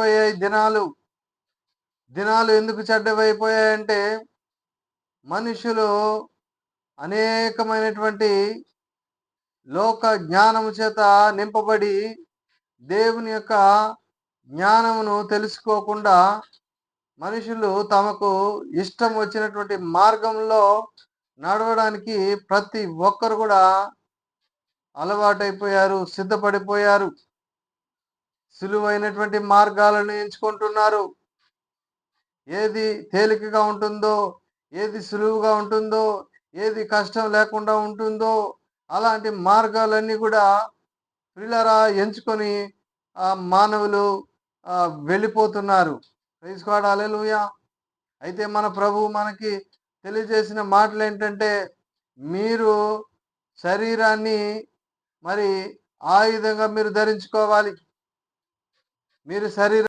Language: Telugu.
చెడిపోయాయి దినాలు. దినాలు ఎందుకు చెడ్డవైపోయాయంటే మనుషులు అనేకమైనటువంటి లోక జ్ఞానము చేత నింపబడి దేవుని యొక్క జ్ఞానమును తెలుసుకోకుండా మనుషులు తమకు ఇష్టం వచ్చినటువంటి మార్గంలో నడవడానికి ప్రతి ఒక్కరు కూడా అలవాటైపోయారు సిద్ధపడిపోయారు. సులువైనటువంటి మార్గాలను ఎంచుకుంటున్నారు. ఏది తేలికగా ఉంటుందో ఏది సులువుగా ఉంటుందో ఏది కష్టం లేకుండా ఉంటుందో అలాంటి మార్గాలన్నీ కూడా పిల్లరా ఎంచుకొని ఆ మానవులు వెళ్ళిపోతున్నారు. వెళ్ళిపోతున్నారు తెలుసుకోవడాలేలుయా అయితే మన ప్రభు మనకి తెలియజేసిన మాటలు ఏంటంటే మీరు శరీరాన్ని మరి ఆయుధంగా మీరు ధరించుకోవాలి. మీరు శరీరం